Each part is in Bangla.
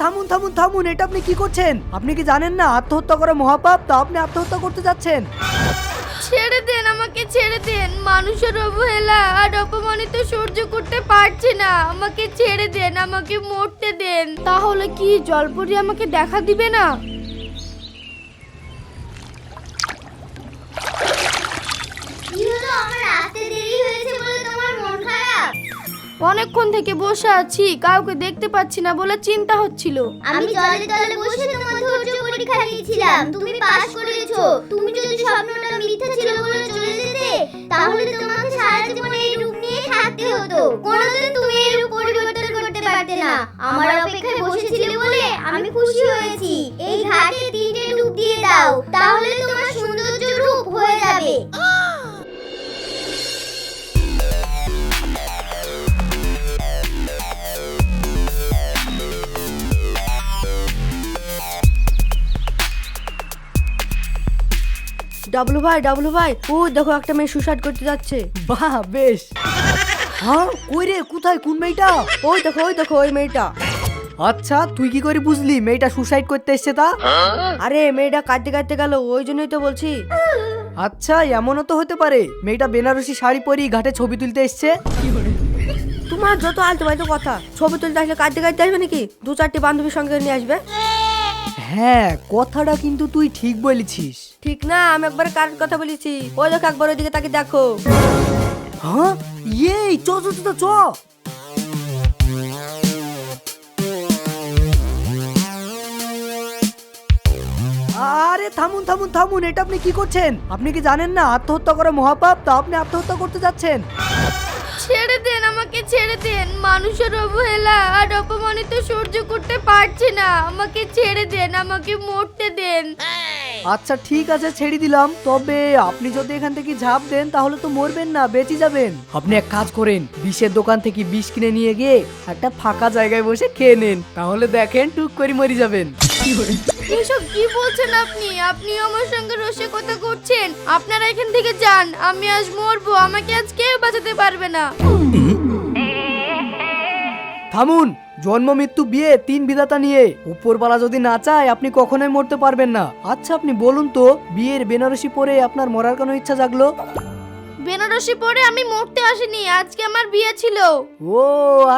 থামুন থামুন থামুন, এটা আপনি কি করছেন? আপনি কি জানেন না আত্মহত্যা করা মহাপাপ? তা আপনি আত্মহত্যা করতে যাচ্ছেন। ছেড়ে দেন আমাকে, ছেড়ে দেন। মানুষের অবহেলা আর অপমানিত সহ্য করতে পারছি না। আমাকে ছেড়ে দেন, আমাকে মরতে দেন। তাহলে কি জলপরি আমাকে দেখা দিবে না? অনেকক্ষণ থেকে বসে আছি, কাউকে দেখতে পাচ্ছি না বলে চিন্তা হচ্ছিল। আমি জলে তলে বসে তোমার ধৈর্য পরীক্ষা নিয়েছিলাম। তুমি পাস করেছ। তুমি যদি স্বপ্নটা মিথ্যা ছিল বলে চলে যেতে, তাহলে তোমাকে সারা জীবন এই রূপ নিয়ে থাকতে হতো। কোনোদিন তুমি এই রূপ পরিবর্তন করতে পারতে না। আমার অপেক্ষায় বসেছিলে বলে আমি খুশি হয়েছি। এই ঘাটে তিনটে ডুব দিয়ে দাও, তাহলে তোমার সৌন্দর্য রূপ হয়ে যাবে। ডাবলু ভাই ডাবলু ভাই ও, দেখো একটা মেয়ে সুসাইড করতে যাচ্ছে। বাহ, বেশ। হ্যাঁ কই রে, কোথায়? কোন মেয়েটা? ওই দেখো ওই দেখো, ওই মেয়েটা। আচ্ছা তুই কি করে বুঝলি মেয়েটা সুসাইড করতে এসছে তা? আরে, মেয়েটা কাঁদতে কাঁদতে গেল, ওই জন্যই তো বলছি। আচ্ছা এমনও তো হতে পারে। মেয়েটা বেনারসি শাড়ি পরি ঘাটে ছবি তুলতে এসছে। তোমার যত আলতো কথা, ছবি তুলতে আসলে কাঁদতে কাঁদতে আসবে নাকি? দু চারটি বান্ধবীর সঙ্গে নিয়ে আসবে। হ্যাঁ কথাটা কিন্তু তুই ঠিক বলেছিস। ঠিক না আমি একবার কার কথা বলেছি? ওই দেখো একবার ওইদিকে তাকে দেখো। হ্যাঁ? এই চ চ চ, চ চ। আরে থামুন থামুন থামুন এটা আপনি কি করছেন? আপনি কি জানেন না আত্মহত্যা করা মহাপাপ? তা আপনি আত্মহত্যা করতে যাচ্ছেন। ছেড়ে দেন আমাকে ছেড়ে দেন। মানুষের অবহেলা আর অপমানিত সহ্য করতে পারছি না। আমাকে ছেড়ে দেন আমাকে মরতে দেন। আচ্ছা ঠিক আছে ছেড়ে দিলাম। তবে আপনি যদি এখান থেকে ঝাঁপ দেন তাহলে তো মরবেন না বেঁচে যাবেন। আপনি এক কাজ করেন বিষের দোকান থেকে বিষ কিনে নিয়ে গিয়ে একটা ফাঁকা জায়গায় বসে খেয়ে নেন। তাহলে দেখেন টুক করে মরে যাবেন। এসব কি বলছেন আপনি? আপনি আমার সঙ্গে রসে কথা করছেন। আপনারা এখান থেকে যান, আমি আজ মরবো। আমাকে আজ কেউ বাঁচাতে পারবে না। থামুন, জন্ম, মৃত্যু, বিয়ে, তিন বিধাতা নিয়ে। উপরবালা যদি না চায়, আপনি কখনোই মরতে পারবেন না। আচ্ছা আপনি বলুন তো, বিয়ের বেনারসি পরে আপনার মরার কোনো ইচ্ছা জাগলো? বেনারসি পরে আমি মরতে আসিনি, আজকে আমার বিয়ে ছিল। ও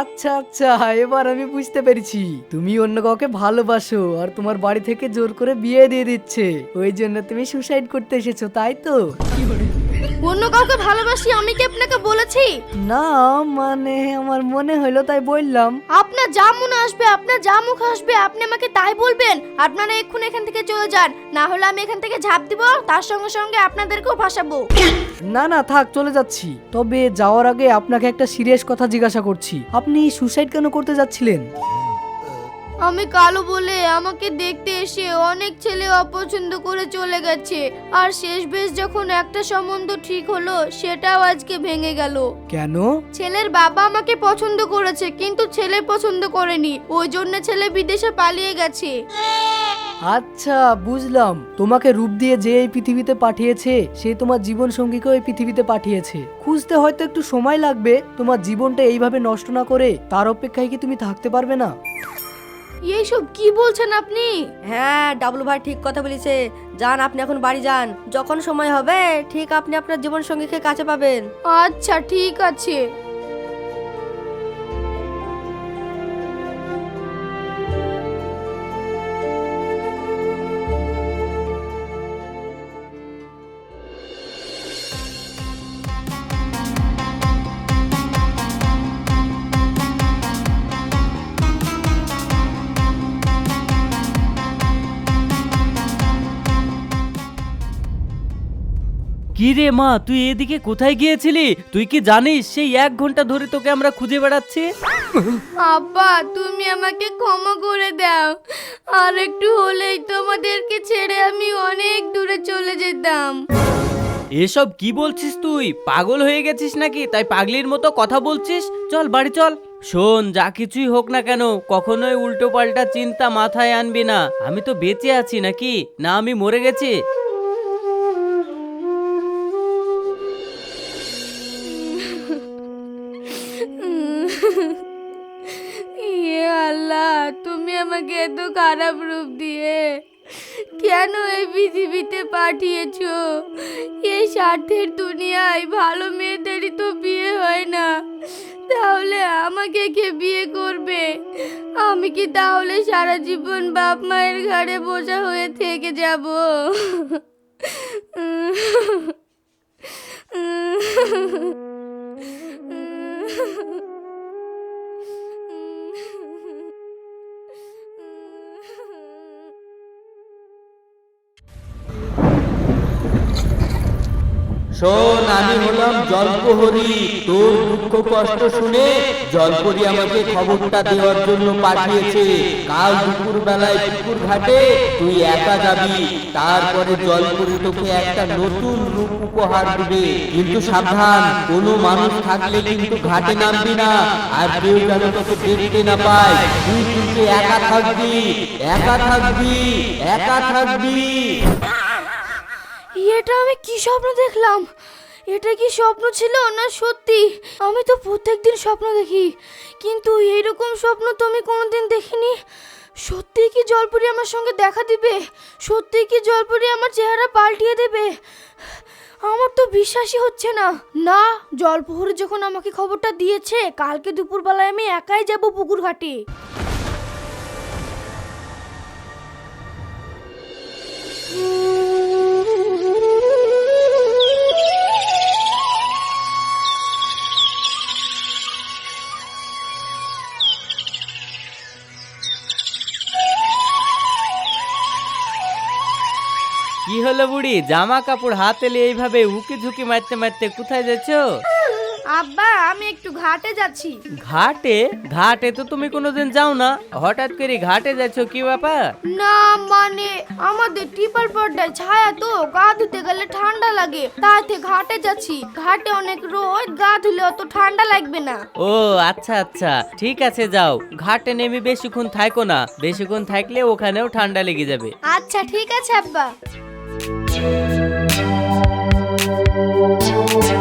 আচ্ছা আচ্ছা এবার আমি বুঝতে পেরেছি। তুমি অন্য কাউকে ভালোবাসো আর তোমার বাড়ি থেকে জোর করে বিয়ে দিয়ে দিচ্ছে। ওই জন্য তুমি সুসাইড করতে এসেছ, তাই তো? অন্য কাউকে ভালোবাসি আমি কি আপনাকে বলেছি? না মানে আমার মনে হলো তাই বললাম। আপনার যা মনে আসবে আপনার যা মুখ আসবে আপনি আমাকে তাই বলবেন। আপনারা এক্ষুনি এখান থেকে চলে যান না হলে আমি এখান থেকে ঝাঁপ দিব তার সঙ্গে সঙ্গে আপনাদেরকেও ভাসাবো না না থাক চলে যাচ্ছি। তবে যাওয়ার আগে আপনাকে একটা সিরিয়াস কথা জিজ্ঞাসা করছি। আপনি সুসাইড কেন করতে যাচ্ছিলেন? আমি কালো বলে আমাকে দেখতে এসে অনেক ছেলে অপছন্দ করে চলে গেছে। আর শেষ বেশ যখন একটা সম্বন্ধ ঠিক হলো সেটাও আজকে ভেঙে গেল। কেন? ছেলের বাবা আমাকে পছন্দ করেছে কিন্তু ছেলে পছন্দ করেনি। ওই জন্য ছেলে বিদেশে পালিয়ে গেছে। আচ্ছা বুঝলাম। তোমাকে রূপ দিয়ে যে এই পৃথিবীতে পাঠিয়েছে সে তোমার জীবন সঙ্গীকেও এই পৃথিবীতে পাঠিয়েছে। খুঁজতে হয়তো একটু সময় লাগবে তোমার জীবনটা এইভাবে নষ্ট না করে তার অপেক্ষায় কি তুমি থাকতে পারবে না? এইসব কি বলছেন আপনি? হ্যাঁ ডাবলু ভাই ঠিক কথা বলেছে। যান আপনি এখন বাড়ি যান। যখন সময় হবে ঠিক আপনি আপনার জীবন সঙ্গীকে কাছে পাবেন। আচ্ছা ঠিক আছে। কি রে মা তুই এদিকে কোথায় গিয়েছিলি? তুই কি জানিস সেই এক ঘণ্টা ধরে তোকে আমরা খুঁজে বেড়াচ্ছি? আব্বা তুমি আমাকে ক্ষমা করে দাও। আর একটু হলেই তোমাদেরকে ছেড়ে আমি অনেক দূরে চলে যেতাম। এসব কি বলছিস তুই? পাগল হয়ে গেছিস নাকি? তাই পাগলির মতো কথা বলছিস? চল বাড়ি চল। শোন যা কিছুই হোক না কেন কখনোই উল্টো পাল্টা চিন্তা মাথায় আনবি না। আমি তো বেঁচে আছি নাকি? না আমি মরে গেছি? আমাকে এত খারাপ রূপ দিয়ে কেন এই পৃথিবীতে পাঠিয়েছ? এই স্বার্থের দুনিয়ায় ভালো মেয়েদেরই তো বিয়ে হয় না। তাহলে আমাকে কে বিয়ে করবে? আমি কি তাহলে সারা জীবন বাপ মায়ের ঘাড়ে বোঝা হয়ে থেকে যাব? শোন, আমি হলাম জলপহরি তোর দুঃখ কষ্ট শুনে জলপরি আমাকে খবরটা দেওয়ার জন্য পাঠিয়েছে। কাল দুপুর বেলায় পুকুর ঘাটে তুই একা যাবি। তারপরে জলপরি তোকে একটা নতুন রূপ উপহার দিবে। কিন্তু সাবধান, কোনো মানুষ থাকলে কিন্তু ঘাটে নামবি না। আর কেউ যেন তোকে দেখতে না পায়। তুই কিন্তু একা থাকবি একা থাকবি একা থাকবি। এটা আমি কি স্বপ্ন দেখলাম? এটা কি স্বপ্ন ছিল না সত্যি? আমি তো প্রত্যেকদিন স্বপ্ন দেখি। কিন্তু এইরকম স্বপ্ন তো আমি কোনোদিন দেখিনি। সত্যি কি জলপুরি আমার সঙ্গে দেখা দিবে? সত্যি কি জলপুরি আমার চেহারা পাল্টিয়ে দেবে? আমার তো বিশ্বাসই হচ্ছে না। না জলপুরি যখন আমাকে খবরটা দিয়েছে, কালকে দুপুরবেলায় আমি একাই যাব পুকুর ঘাটে কি হলো বুড়ি? জামা কাপড় হাতে নিয়ে এইভাবে উকি ঝুঁকি মারতে মারতে কোথায় যাচ্ছ? আব্বা আমি একটু ঘাটে যাচ্ছি। ঘাটে? ঘাটে তো তুমি কোনোদিন যাও না। হঠাৎ করে ঘাটে যাচ্ছ কি ব্যাপার? না মানে আমাদের টিপার পর্দায় ছায়া তো গা ধুতে গেলে ঠান্ডা লাগে তাইতে ঘাটে যাচ্ছি। ঘাটে অনেক রোদ গা ধুলে অত ঠান্ডা লাগবে না। ও আচ্ছা আচ্ছা ঠিক আছে যাও। ঘাটে নেমে বেশিক্ষণ থাকো না। বেশিক্ষণ থাকলে ওখানেও ঠান্ডা লেগে যাবে। আচ্ছা ঠিক আছে আব্বা। Oh,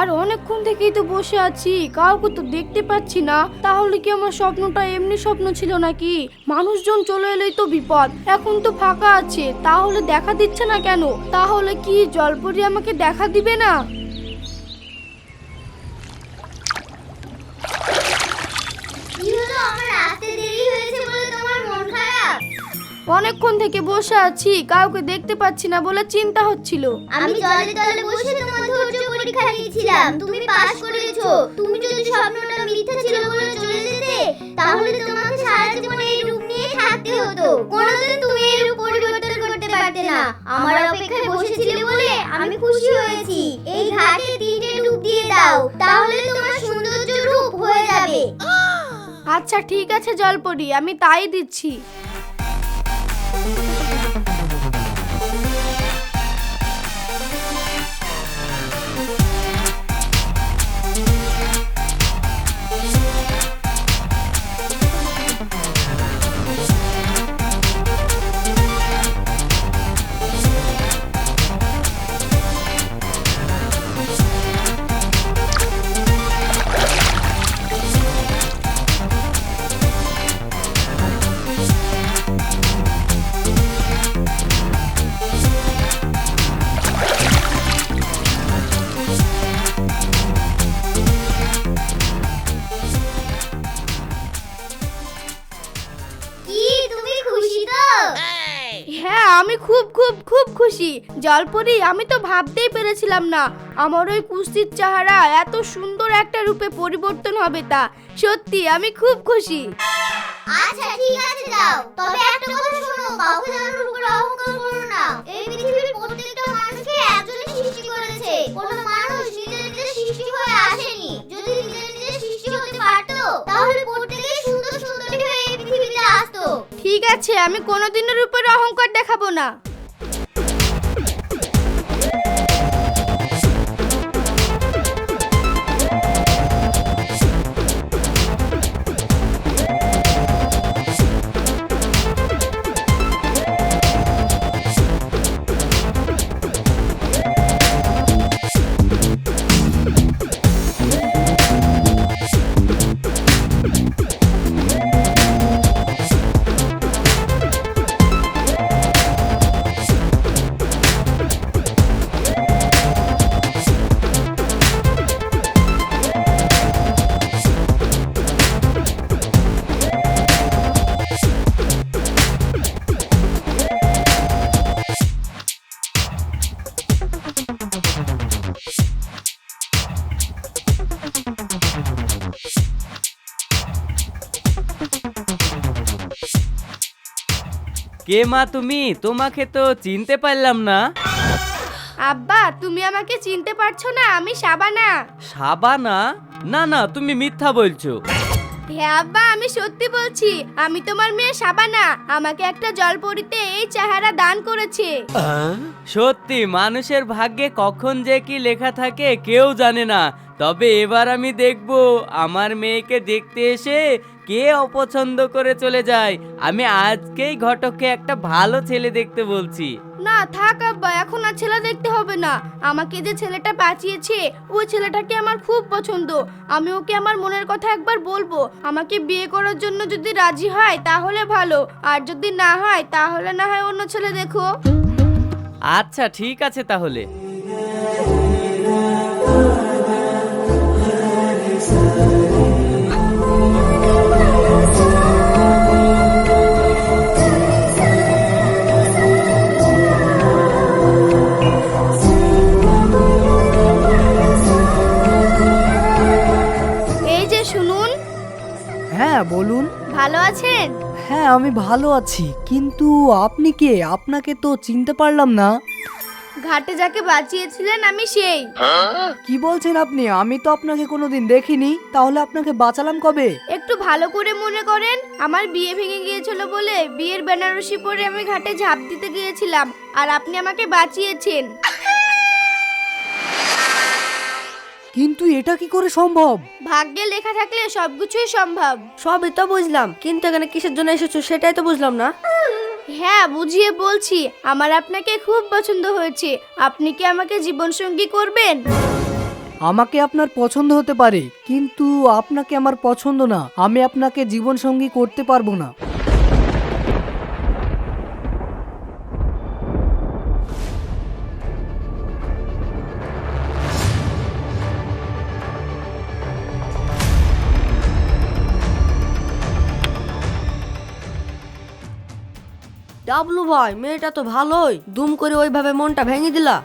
ব্যাপার অনেকক্ষণ থেকেই তো বসে আছি কাউকে তো দেখতে পাচ্ছি না। তাহলে কি আমার স্বপ্নটা এমনি স্বপ্ন ছিল নাকি? মানুষজন চলে এলেই তো বিপদ এখন তো ফাঁকা আছে তাহলে দেখা দিচ্ছে না কেন? তাহলে কি জলপরি আমাকে দেখা দিবে না? কি হলো আমার আসতে দেরি হয়েছে বলে তোমার মন খারাপ। অনেকক্ষণ থেকে বসে আছি কাউকে দেখতে পাচ্ছি না বলে চিন্তা হচ্ছিল। আমি জলে তলে বসে তোমার ধৈর্য পরীক্ষা নিয়েছিলাম তুমি পাস করেছ। তুমি যদি স্বপ্নটা মিথ্যা ছিল বলে চলে যেতে, তাহলে তোমাকে সারা জীবন এই রূপ নিয়ে থাকতে হতো। কোনোদিন তুমি এই রূপ পরিবর্তন করতে পারতে না। আমার অপেক্ষায় বসেছিলে বলে আমি খুশি হয়েছি। এই ঘাটে তিনটে রূপ দিয়ে দাও, তাহলে তোমার সৌন্দর্য রূপ হয়ে যাবে। আচ্ছা ঠিক আছে জলপরি, আমি তাই দিচ্ছি। খুব খুশি। জলপরি আমি তো ভাবতেই পেরেছিলাম না। আমার ওই কুস্তির চেহারা এত সুন্দর একটা রূপে পরিবর্তন হবে তা। সত্যি আমি খুব খুশি। আচ্ছা ঠিক আছে যাও। তবে একটা কথা শোনো কাউকে জানানোর উপর অহংকার করো না। এই পৃথিবীর প্রত্যেকটা মানুষকে একজনই সৃষ্টি করেছে। কোনো মানুষ নিজে নিজে সৃষ্টি হয়ে আসেনি। যদি নিজে নিজে সৃষ্টি হতে পারতো তাহলে প্রত্যেকেই সুন্দর সুন্দরী হয়ে এই পৃথিবীতে আসতো। ঠিক আছে আমি কোনোদিনের উপর অহংকার দেখাবো না। কে মা তুমি? তোমাকে তো চিনতে পারলাম না। আব্বা তুমি আমাকে চিনতে পারছ না আমি সাবানা। সাবানা? না না তুমি মিথ্যা বলছো। হ্যাঁ আব্বা আমি সত্যি বলছি আমি তোমার মেয়ে সাবানা। আমাকে একটা জলপরিতে এই চেহারা দান করেছে। সত্যি মানুষের ভাগ্যে কখন যে কি লেখা থাকে কেউ জানে না। তবে এবার আমি দেখব আমার মেয়েকে দেখতে এসে কে অপছন্দ করে চলে যায়। আমি আজকেই ঘটককে একটা ভালো ছেলে দেখতে বলছি। না থাক আব্বা এখন আর ছেলে দেখতে হবে না। আমাকে যে ছেলেটা বাঁচিয়েছে ওই ছেলেটাকে আমার খুব পছন্দ। আমি ওকে আমার মনের কথা একবার বলব। আমাকে বিয়ে করার জন্য যদি রাজি হয় তাহলে ভালো। আর যদি না হয় তাহলে না হয় অন্য ছেলে দেখো। আচ্ছা ঠিক আছে তাহলে। হ্যাঁ আমি ভালো আছি। কিন্তু আপনি কে? আপনাকে তো চিনতে পারলাম না। ঘাটে যাকে বাঁচিয়েছিলেন আমি সেই। কি বলছেন আপনি? আমি তো আপনাকে কোনোদিন দেখিনি। তাহলে আপনাকে বাঁচালাম কবে? একটু ভালো করে মনে করেন আমার বিয়ে ভেঙে গিয়েছিল বলে বিয়ের বেনারসি পরে আমি ঘাটে ঝাঁপ দিতে গিয়েছিলাম আর আপনি আমাকে বাঁচিয়েছেন। কিন্তু এটা কি করে সম্ভব? ভাগ্যে লেখা থাকলে সবকিছুই সম্ভব। সবই তো বুঝলাম কিন্তু এখানে কিসের জন্য এসেছ সেটাই তো বুঝলাম না। হ্যাঁ বুঝিয়ে বলছি আমার আপনাকে খুব পছন্দ হয়েছে। আপনি কি আমাকে জীবনসঙ্গী করবেন? আমাকে আপনার পছন্দ হতে পারে কিন্তু আপনাকে আমার পছন্দ না। আমি আপনাকে জীবনসঙ্গী করতে পারব না। ডাবলু ভাই মেয়েটা তো ভালোই। দুম করে ওইভাবে মনটা ভেঙে দিলা।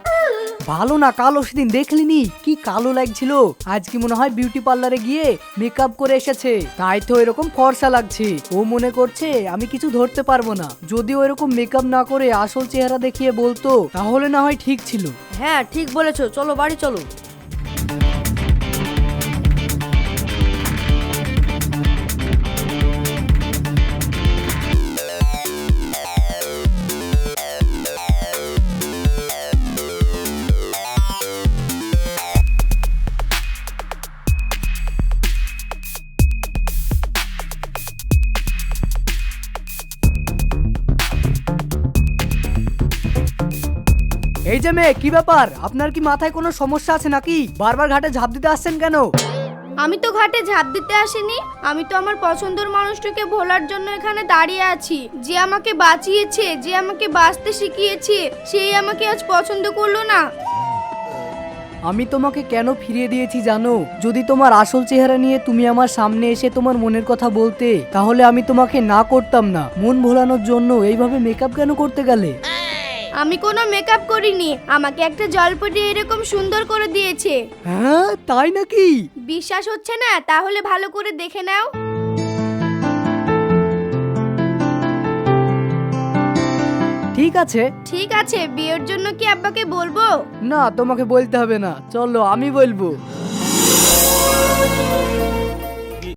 ভালো না কালো সেদিন দেখলিনি। কি কালো লাগছিল। আজকে মনে হয় বিউটি পার্লারে গিয়ে মেকআপ করে এসেছে। তাই তো এরকম ফর্সা লাগছে। ও মনে করছে আমি কিছু ধরতে পারব না। যদি এরকম মেকআপ না করে আসল চেহারা দেখিয়ে বলতো তাহলে না হয় ঠিক ছিল। হ্যাঁ ঠিক বলেছ। চলো বাড়ি চলো। এই যে মেয়ে কি ব্যাপার? আপনার কি মাথায় কোনো সমস্যা আছে নাকি? বারবার ঘাটে ঝাঁপ দিতে আসছেন কেন? আমি তো ঘাটে ঝাঁপ দিতে আসিনি। আমি তো আমার পছন্দের মানুষটাকে ভোলার জন্য এখানে দাঁড়িয়ে আছি। যে আমাকে বাঁচিয়েছে যে আমাকে বাঁচতে শিখিয়েছে সেই আমাকে আজ পছন্দ করল না। আমি তোমাকে কেন ফিরিয়ে দিয়েছি জানো? যদি তোমার আসল চেহারা নিয়ে তুমি আমার সামনে এসে তোমার মনের কথা বলতে তাহলে আমি তোমাকে না করতাম না। মন ভোলানোর জন্য এইভাবে মেকআপ কেন করতে গেলে? আমি কোনো মেকআপ করিনি আমাকে একটা জলপটি এরকম সুন্দর করে দিয়েছে। হ্যাঁ তাই নাকি? বিশ্বাস হচ্ছে না তাহলে ভালো করে দেখে নাও। ঠিক আছে। ঠিক আছে বিয়ের জন্য কি আব্বাকে বলব? না তোমাকে বলতে হবে না। চলো আমি বলব।